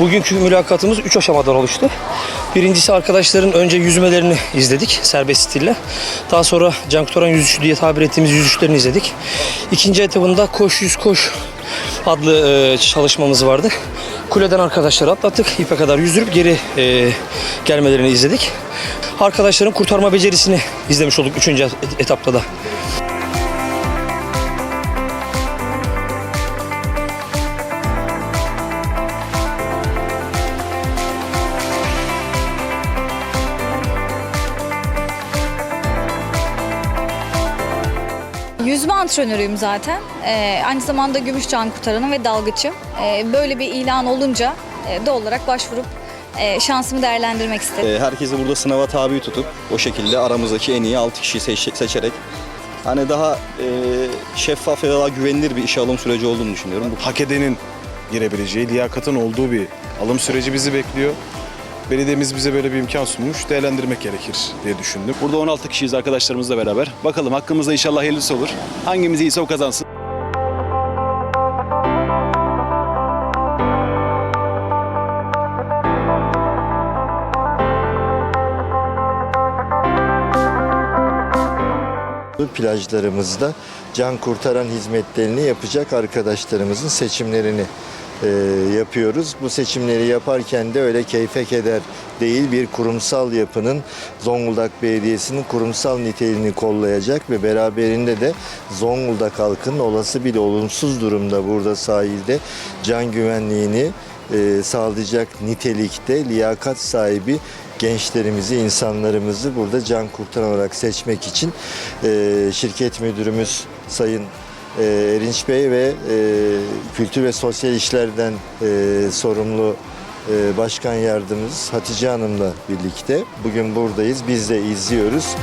Bugünkü mülakatımız 3 aşamadan oluştu. Birincisi arkadaşların önce yüzmelerini izledik serbest stille. Daha sonra Can Kurtaran yüzüşü diye tabir ettiğimiz yüzüşlerini izledik. İkinci etabında koş yüz koş adlı e, çalışmamız vardı. Kuleden arkadaşları atlattık. İpe kadar yüzdürüp geri e, gelmelerini izledik. Arkadaşların kurtarma becerisini izlemiş olduk 3. etapta da. Yüzme antrenörüyüm zaten. Ee, aynı zamanda gümüş can kurtaranım ve dalgıçım. Ee, böyle bir ilan olunca e, doğal olarak başvurup e, şansımı değerlendirmek istedim. Ee, Herkesi burada sınava tabi tutup o şekilde aramızdaki en iyi 6 kişiyi seç- seçerek hani daha e, şeffaf ve daha güvenilir bir işe alım süreci olduğunu düşünüyorum. Bu hak edenin girebileceği, liyakatın olduğu bir alım süreci bizi bekliyor. Belediyemiz bize böyle bir imkan sunmuş, değerlendirmek gerekir diye düşündüm. Burada 16 kişiyiz arkadaşlarımızla beraber. Bakalım hakkımızda inşallah hayırlısı olur. Hangimiz iyiyse o kazansın. plajlarımızda can kurtaran hizmetlerini yapacak arkadaşlarımızın seçimlerini e, yapıyoruz. Bu seçimleri yaparken de öyle keyfe keder değil bir kurumsal yapının Zonguldak Belediyesi'nin kurumsal niteliğini kollayacak ve beraberinde de Zonguldak halkının olası bir olumsuz durumda burada sahilde can güvenliğini e, sağlayacak nitelikte liyakat sahibi gençlerimizi, insanlarımızı burada can kurtaran olarak seçmek için e, şirket müdürümüz Sayın e, Erinç Bey ve e, Kültür ve Sosyal İşler'den e, sorumlu e, Başkan Yardımcımız Hatice Hanım'la birlikte bugün buradayız. Biz de izliyoruz.